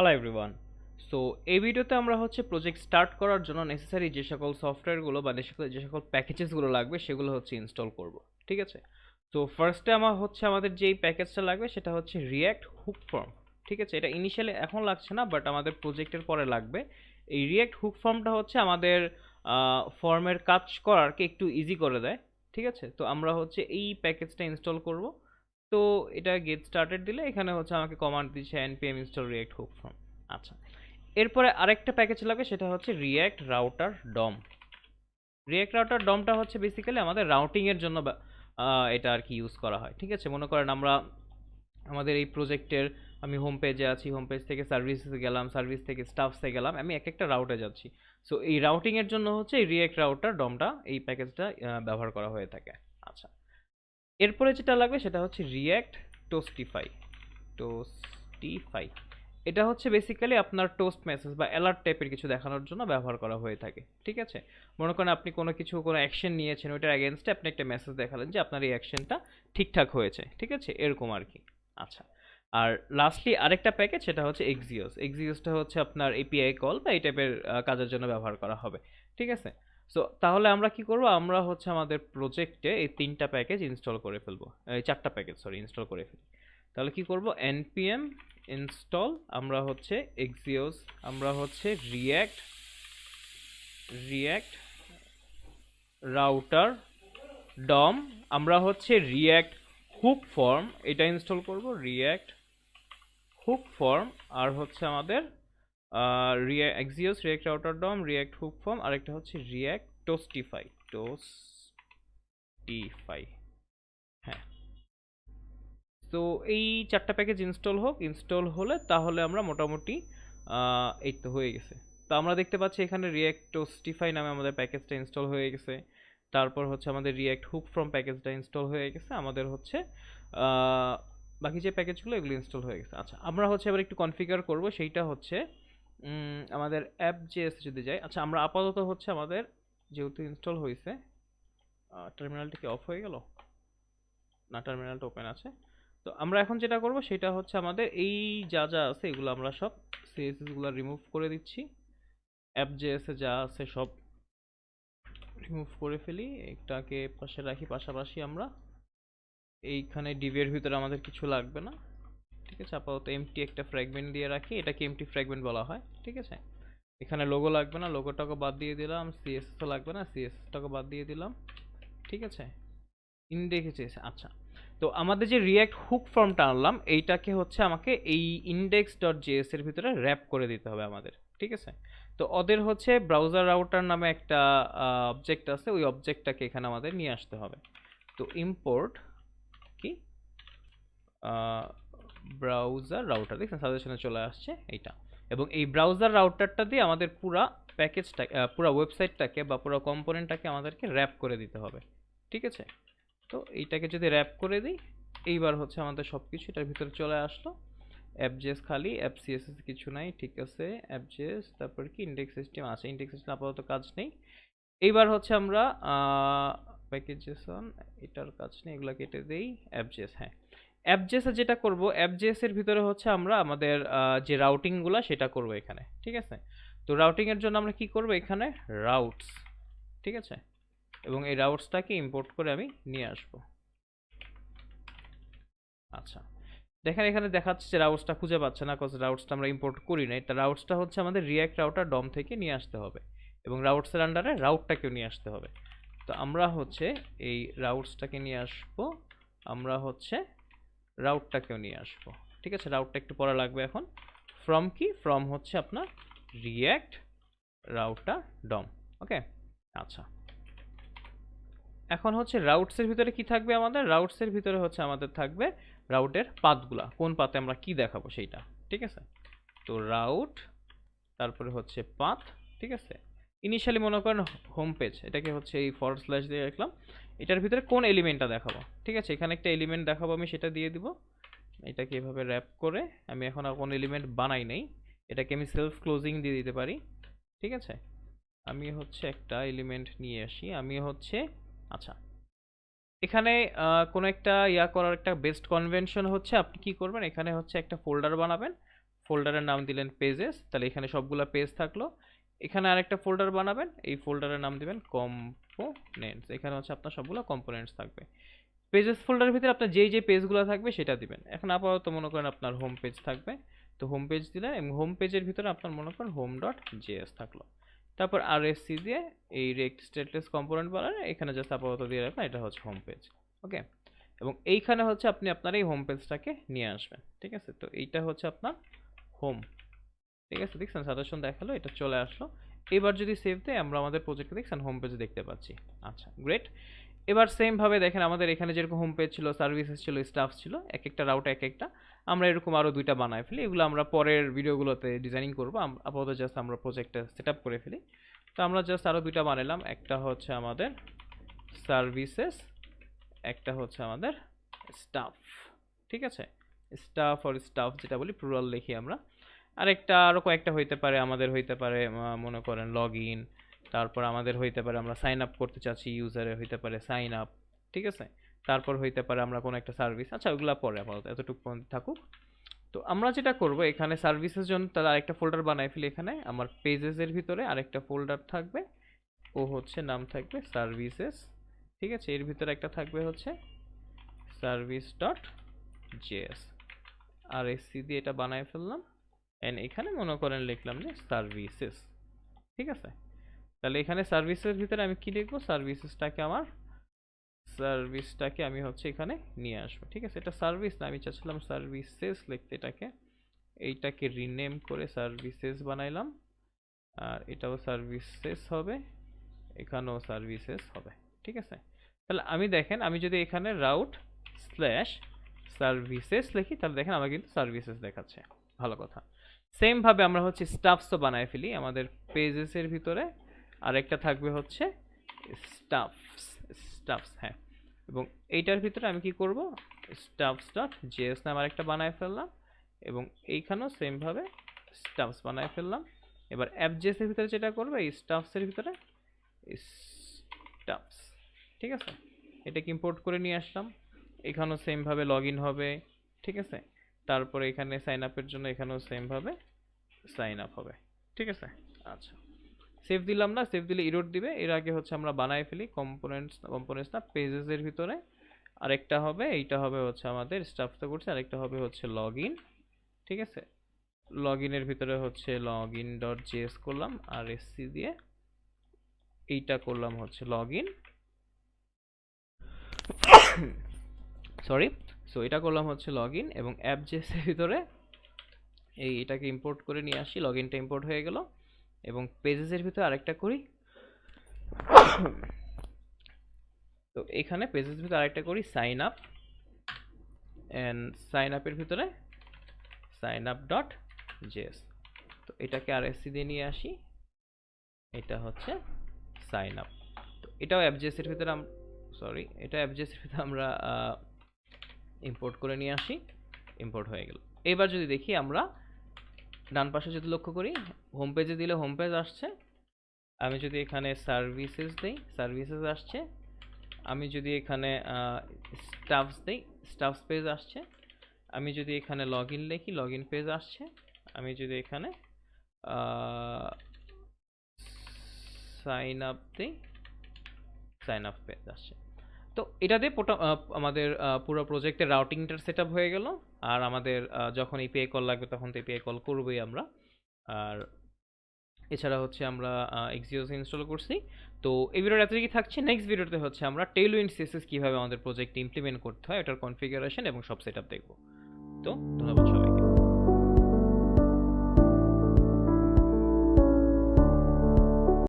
Hello everyone so এই ভিডিওতে আমরা হচ্ছে প্রজেক্ট স্টার্ট করার জন্য নেসেসারি যে সকল সফটওয়্যারগুলো বা যে সকল প্যাকেজেসগুলো লাগবে, সেগুলো হচ্ছে ইনস্টল করব, ঠিক আছে? তো ফার্স্টে আমার হচ্ছে আমাদের যেই প্যাকেজটা লাগবে, সেটা হচ্ছে রিয়্যাক্ট হুক ফর্ম ঠিক আছে? এটা ইনিশিয়ালি এখন লাগছে না বাট আমাদের প্রজেক্টের পরে লাগবে। এই রিয়্যাক্ট হুক ফর্মটা হচ্ছে আমাদের ফর্মের কাজ করারকে একটু ইজি করে দেয়, ঠিক আছে? তো আমরা হচ্ছে এই প্যাকেজটা ইনস্টল করব। তো এটা গেট স্টার্টেড দিলে এখানে হচ্ছে আমাকে কমান্ড দিচ্ছে npm install react hook form আচ্ছা এরপরে আরেকটা প্যাকেজ লাগে, সেটা হচ্ছে react router DOM react router ডমটা হচ্ছে বেসিক্যালি আমাদের রাউটিংয়ের জন্য এটা আর কি ইউজ করা হয়, ঠিক আছে? মনে করেন আমরা, আমাদের এই প্রজেক্টের আমি হোম পেজে আছি হোম পেজ থেকে সার্ভিসে গেলাম সার্ভিস থেকে স্টাফসে গেলাম, আমি এক একটা রাউটে যাচ্ছি। সো এই রাউটিংয়ের জন্য হচ্ছে এই রিয়্যাক্ট রাউটার ডমটা এই প্যাকেজটা ব্যবহার করা হয়ে থাকে। আচ্ছা এরপরে যেটা লাগবে সেটা হচ্ছে রিয়্যাক্ট টোস্টিফাই টোস্টিফাই এটা হচ্ছে বেসিক্যালি আপনার টোস্ট মেসেজ বা অ্যালার্ট টাইপের কিছু দেখানোর জন্য ব্যবহার করা হয়ে থাকে, ঠিক আছে? মনে করেন আপনি কোনো কিছু, কোনো অ্যাকশন নিয়েছেন, ওইটার অ্যাগেনস্টে আপনি একটা মেসেজ দেখালেন যে আপনার এই অ্যাকশনটা ঠিকঠাক হয়েছে, ঠিক আছে? এরকম আর কি। আচ্ছা আর লাস্টলি আরেকটা প্যাকেজ সেটা হচ্ছে এক্সিওস এক্সিওসটা হচ্ছে আপনার এপিআই কল বা এই টাইপের কাজের জন্য ব্যবহার করা হবে, ঠিক আছে? সো তাহলে আমরা কি করব? আমরা হচ্ছে আমাদের প্রজেক্টে এই তিনটা প্যাকেজ ইনস্টল করে ফেলব। এই চারটা প্যাকেজ সরি ইনস্টল করে ফেলি। তাহলে কি করব? Npm ইনস্টল আমরা হচ্ছে এক্সিওস আমরা হচ্ছে রিয়্যাক্ট রিয়্যাক্ট রাউটার ডম আমরা হচ্ছে রিয়্যাক্ট হুক ফর্ম এটা ইনস্টল করব। রিয়্যাক্ট হুক ফর্ম আর হচ্ছে আমাদের axios react router DOM react hook form আরেকটা হচ্ছে রিয়াক্ট টোস্টিফাই টোস্টিফাই হ্যাঁ। তো এই চারটা প্যাকেজ ইনস্টল হোক ইনস্টল হলে তাহলে আমরা মোটামুটি এই তো হয়ে গেছে। তো আমরা দেখতে পাচ্ছি এখানে রিয়াক্ট টোস্টিফাই নামে আমাদের প্যাকেজটা ইনস্টল হয়ে গেছে। তারপর হচ্ছে আমাদের রিয়াক্ট হুক ফ্রম প্যাকেজটা ইনস্টল হয়ে গেছে। আমাদের হচ্ছে বাকি যে প্যাকেজগুলো এগুলো ইনস্টল হয়ে গেছে। আচ্ছা আমরা হচ্ছে এবার একটু কনফিগার করব। সেইটা হচ্ছে আমাদের অ্যাপ জেএস যদি যাই আচ্ছা আমরা আপাতত হচ্ছে আমাদের যেহেতু ইনস্টল হয়েছে টার্মিনালটা কি অফ হয়ে গেল? না টার্মিনালটা ওপেন আছে। তো আমরা এখন যেটা করব, সেটা হচ্ছে আমাদের এই যা যা আছে, এগুলো আমরা সব সিএসএসগুলো রিমুভ করে দিচ্ছি। অ্যাপ জেএসে যা আছে সব রিমুভ করে ফেলি। এটাকে পাশে রাখি, পাশাপাশি আমরা এইখানে ডিভির ভিতরে আমাদের কিছু লাগবে না। ঠিক আছে? আপাতত এমটি একটা ফ্র্যাগমেন্ট দিয়ে রাখি। এটাকে এমটি ফ্র্যাগমেন্ট বলা হয়, ঠিক আছে? এখানে লোগো লাগবে না লোগোটাকে বাদ দিয়ে দিলাম সিএসএসও লাগবে না সিএসএসটাকে বাদ দিয়ে দিলাম, ঠিক আছে? ইন্ডেক্স আচ্ছা। তো আমাদের যে রিয়্যাক্ট হুক ফর্মটা আনলাম, এইটাকে হচ্ছে আমাকে এই ইন্ডেক্স ডট জেএস এর ভিতরে র্যাপ করে দিতে হবে আমাদের, ঠিক আছে? তো ওদের হচ্ছে ব্রাউজার রাউটার নামে একটা অবজেক্ট আছে, ওই অবজেক্টটাকে এখানে আমাদের নিয়ে আসতে হবে। তো ইম্পোর্ট কি? ব্রাউজার রাউটার দেখছেন? সাজেশনে চলে আসছে এইটা। এবং এই ব্রাউজার রাউটারটা দিয়ে আমাদের পুরা প্যাকেজটা পুরো ওয়েবসাইটটাকে বা পুরো কম্পোনেন্টটাকে আমাদেরকে র্যাপ করে দিতে হবে। ঠিক আছে? তো এইটাকে যদি র্যাপ করে দিই, এইবার হচ্ছে আমাদের সব কিছু এটার ভিতরে চলে আসলো। অ্যাপজেস খালি অ্যাপ সিএসএস কিছু নাই, ঠিক আছে? অ্যাপজেস তারপর কি? ইন্ডেক্স সিস্টেম আছে। ইন্ডেক্স সিস্টেম আপাতত কাজ নেই। এইবার হচ্ছে আমরা প্যাকেজেসন এটার কাজ নেই, এগুলো কেটে দেই অ্যাপজেস হ্যাঁ। অ্যাপজেসে যেটা করব অ্যাপজেসের ভিতরে হচ্ছে আমরা আমাদের যে রাউটিংগুলো সেটা করব এখানে, ঠিক আছে? তো রাউটিং এর জন্য আমরা কি করব এখানে? রাউটস ঠিক আছে? এবং এই রাউটসটাকে ইম্পোর্ট করে আমি নিয়ে আসব। আচ্ছা দেখেন এখানে দেখাচ্ছে যে রাউটসটা খুঁজে পাচ্ছে না কজ রাউটসটা আমরা ইম্পোর্ট করি নাই। তা রাউটসটা হচ্ছে আমাদের রিয়াক্ট রাউটার ডম থেকে নিয়ে আসতে হবে এবং রাউটসের আন্ডারে রাউটটাকেও নিয়ে আসতে হবে। তো আমরা হচ্ছে এই রাউটসটাকে নিয়ে আসব, আমরা হচ্ছে রাউটটাকেও নিয়ে আসব। ঠিক আছে? রাউটটা একটু পরে লাগবে এখন। ফ্রম কি? ফ্রম হচ্ছে আপনার রিয়্যাক্ট রাউটার ডম ওকে আচ্ছা। এখন হচ্ছে রাউটসের ভিতরে কি থাকবে আমাদের? রাউটসের ভিতরে হচ্ছে আমাদের থাকবে রাউটের পাথগুলা কোন পাতে আমরা কি দেখাবো সেইটা? ঠিক আছে? তো রাউট তারপরে হচ্ছে পাত ঠিক আছে? ইনিশিয়ালি মনে করেন হোম পেজ এটাকে হচ্ছে এই ফরওয়ার্ড স্ল্যাশ দিয়ে রাখলাম। এটার ভিতরে কোন এলিমেন্টটা দেখাবো? ঠিক আছে, এখানে একটা এলিমেন্ট দেখাবো, আমি সেটা দিয়ে দিব। এটাকে এভাবে র্যাপ করে আমি এখন আর কোনো এলিমেন্ট বানাই নাই। এটাকে আমি সেলফ ক্লোজিং দিয়ে দিতে পারি। ঠিক আছে? আমি হচ্ছে একটা এলিমেন্ট নিয়ে আসি। আমি হচ্ছে আচ্ছা। এখানে কোনো একটা ইয়া করার একটা বেস্ট কনভেনশন হচ্ছে, আপনি কি করবেন? এখানে হচ্ছে একটা ফোল্ডার বানাবেন। ফোল্ডারের নাম দিলেন পেজেস তাহলে এখানে সবগুলা পেজ থাকল। এখানে আরেকটা ফোল্ডার বানাবেন, এই ফোল্ডারের নাম দিবেন কম্পোনেন্টস এখানে হচ্ছে আপনার সবগুলো কম্পোনেন্টস থাকবে। পেজেস ফোল্ডারের ভিতরে আপনার যেই যে পেজগুলো থাকবে সেটা দিবেন। এখন আপাতত মনে করেন আপনার হোম পেজ থাকবে। তো হোম পেজ দিলেন এবং হোম পেজের ভিতরে আপনার মনে করেন হোম ডট জেএস থাকল। তারপর আর সি দিয়ে এই রেক্ট স্টেটলেস কম্পোনেন্ট বানালে এখানে জাস্ট আপাতত দিয়ে রাখবেন, এটা হচ্ছে হোম পেজ ওকে এবং এইখানে হচ্ছে আপনি আপনার এই হোম পেজটাকে নিয়ে আসবেন, ঠিক আছে? তো এইটা হচ্ছে আপনার হোম ঠিক আছে, দেখছেন সাজেশন দেখাল, এটা চলে আসলো। এবার যদি সেভ দেয় আমরা আমাদের প্রজেক্টে দেখছেন হোম পেজ দেখতে পাচ্ছি। আচ্ছা গ্রেট এবার সেম ভাবে দেখেন, আমাদের এখানে যেরকম হোম পেজ ছিল সার্ভিসেস ছিল স্টাফ ছিল, এক একটা রাউট এক একটা, আমরা এরকম আরও দুইটা বানায় ফেলি। এগুলো আমরা পরের ভিডিওগুলোতে ডিজাইনিং করব আপাতত জাস্ট আমরা প্রজেক্টটা সেট করে ফেলি। তো আমরা জাস্ট আরও দুইটা বানালাম একটা হচ্ছে আমাদের সার্ভিসেস একটা হচ্ছে আমাদের স্টাফ ঠিক আছে? স্টাফ আর স্টাফ যেটা বলি প্লুরাল লিখি আমরা। আরেকটা আরও কয়েকটা হইতে পারে, আমাদের হইতে পারে মনে করেন লগ ইন তারপর আমাদের হইতে পারে আমরা সাইন আপ করতে চাচ্ছি ইউজারে হইতে পারে সাইন আপ ঠিক আছে? তারপর হইতে পারে আমরা কোনো একটা সার্ভিস আচ্ছা ওগুলা পরে আপাতত এতটুকু থাকুক। তো আমরা যেটা করব, এখানে সার্ভিসের জন্য তার আরেকটা ফোল্ডার বানাই ফেলি এখানে, আমার পেজেসের ভিতরে আরেকটা ফোল্ডার থাকবে, ও হচ্ছে নাম থাকবে সার্ভিসেস ঠিক আছে? এর ভিতরে একটা থাকবে হচ্ছে সার্ভিস ডট জেএস আর এসি দিয়ে এটা বানাই ফেললাম। অ্যান্ড এখানে মনে করেন লিখলাম যে সার্ভিসেস ঠিক আছে? তাহলে এখানে সার্ভিসের ভিতরে আমি কি লিখব? সার্ভিসেসটাকে আমার সার্ভিসটাকে আমি হচ্ছে এখানে নিয়ে আসব, ঠিক আছে? এটা সার্ভিস না, আমি চাচ্ছিলাম সার্ভিসেস লিখতে এটাকে। এইটাকে রিনেম করে সার্ভিসেস বানাইলাম। আর এটাও সার্ভিসেস হবে, এখানেও সার্ভিসেস হবে, ঠিক আছে? তাহলে আমি দেখেন, আমি যদি এখানে রাউট স্ল্যাশ সার্ভিসেস লিখি, তাহলে দেখেন আমার কিন্তু সার্ভিসেস দেখাচ্ছে। ভালো কথা। সেম ভাবে আমরা হচ্ছে স্টাফসও বানায় ফেলি আমাদের পেজেসের ভিতরে। আরেকটা থাকবে হচ্ছে স্টাফস স্টাফস হ্যাঁ। এবং এইটার ভিতরে আমি কি করব? স্টাফস ডট জেএস নাম আরেকটা বানায় ফেললাম এবং এইখানেও সেম ভাবে স্টাফস বানায় ফেললাম। এবার অ্যাপ জেএসের ভিতরে যেটা করবে, এই স্টাফসের ভিতরে স্টাফস ঠিক আছে? এটাকে ইম্পোর্ট করে নিয়ে আসলাম। এখানেও সেম ভাবে লগ ইন হবে, ঠিক আছে? তারপরে এখানে সাইন আপের জন্য এখানেও সেম ভাবে সাইন আপ হবে, ঠিক আছে? আচ্ছা। সেভ দিলাম না সেভ দিলে ইরোড দিবে। এর আগে হচ্ছে আমরা বানায় ফেলি কম্পোনেন্টস কম্পোনেন্টস না পেজেসের ভিতরে। আরেকটা হবে, এইটা হবে হচ্ছে আমাদের স্টাফ তো করছে, আরেকটা হবে হচ্ছে লগ ইন ঠিক আছে? লগ ইনের ভিতরে হচ্ছে লগ ইন ডট করলাম, আর এসসি দিয়ে এইটা করলাম হচ্ছে লগ ইন সরি সো এটা করলাম হচ্ছে লগ ইন এবং অ্যাপ জেসের ভিতরে এই এটাকে ইম্পোর্ট করে নিয়ে আসি। লগ ইনটা ইম্পোর্ট হয়ে গেল এবং পেজেসের ভিতরে আরেকটা করি। তো এখানে পেজেসের ভিতরে আরেকটা করি সাইন আপ অ্যান্ড সাইন আপের ভিতরে সাইন আপ ডট জেএস তো এটাকে আর এসসি দিয়ে নিয়ে আসি। এটা হচ্ছে সাইন আপ তো এটাও অ্যাপজেসের ভিতরে সরি এটা অ্যাপজেসের ভিতরে আমরা ইম্পোর্ট করে নিয়ে আসি ইম্পোর্ট হয়ে গেল। এবার যদি দেখি আমরা ডান পাশে যদি লক্ষ্য করি হোম পেজে দিলে হোম পেজ আসছে। আমি যদি এখানে সার্ভিসেস দিই সার্ভিসেস আসছে। আমি যদি এখানে স্টাফস দিই স্টাফস পেজ আসছে। আমি যদি এখানে লগ ইন লিখি লগ ইন পেজ আসছে। আমি যদি এখানে সাইন আপ দিই সাইন আপ পেজ আসছে। তো এটা দিয়ে পোটা- আমাদের পুরো প্রজেক্টের রাউটিংটার সেট আপ হয়ে গেল। আর আমাদের যখন এপিআই কল লাগবে তখন তো এপিআই কল করবোই আমরা। আর এছাড়া হচ্ছে আমরা এক্সিওস ইনস্টল করছি। তো এই ভিডিওটা এত কি থাকছে? নেক্সট ভিডিওতে হচ্ছে আমরা টেইলউইন্ড সিএসএস কীভাবে আমাদের প্রজেক্ট ইমপ্লিমেন্ট করতে হয়, এটার কনফিগারেশন এবং সব সেট আপ দেখব। তো ধন্যবাদ।